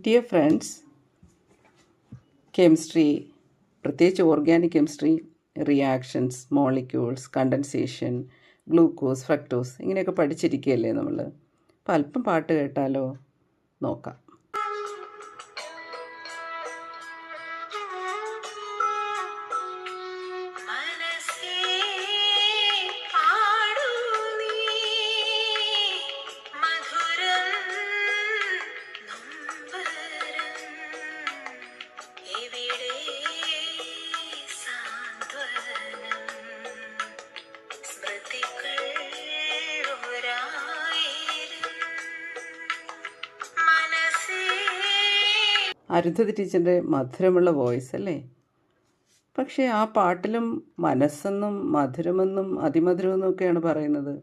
Dear friends chemistry പ്രത്യേകിച്ച് organic chemistry reactions molecules condensation glucose fructose ഇങ്ങനെയൊക്കെ പഠിച്ചിരിക്കുകയല്ലേ നമ്മൾ? അപ്പം അല്പം പാട്ട് കേട്ടാലോ? നോക്കാം. അരുന്ധതി ടീച്ചറിന്റെ മധുരമുള്ള വോയിസ് അല്ലേ? പക്ഷേ ആ പാട്ടിലും മനസ്സെന്നും മധുരമെന്നും അതിമധുരമെന്നും ഒക്കെയാണ് പറയുന്നത്.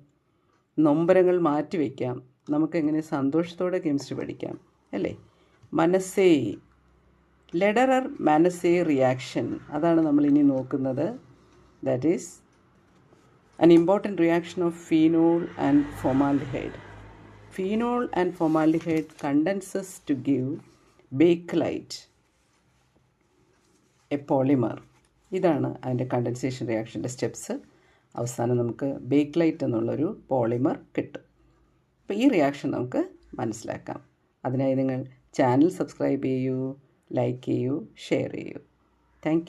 നൊമ്പരങ്ങൾ മാറ്റിവെക്കാം നമുക്കെങ്ങനെ സന്തോഷത്തോടെ കെമിസ്ട്രി പഠിക്കാം അല്ലേ? മനസ്സേ. ലെഡറർ മനസ്സേ റിയാക്ഷൻ. അതാണ് നമ്മൾ ഇനി നോക്കുന്നത്. That is an important reaction of phenol and formaldehyde. Phenol and formaldehyde condenses to give bakelite, a polymer. ഇതാണ് അതിന്റെ കണ്ടൻസേഷൻ റിയാക്ഷന്റെ സ്റ്റെപ്സ് അവസാനം നമുക്ക് ബേക്ക്ലൈറ്റ് എന്നുള്ളൊരു പോളിമർ കിട്ടും. അപ്പോൾ ഈ റിയാക്ഷൻ നമുക്ക് മനസ്സിലാക്കാം. അതിനായി നിങ്ങൾ ചാനൽ സബ്സ്ക്രൈബ് ചെയ്യൂ ലൈക്ക് ചെയ്യൂ ഷെയർ ചെയ്യൂ. താങ്ക്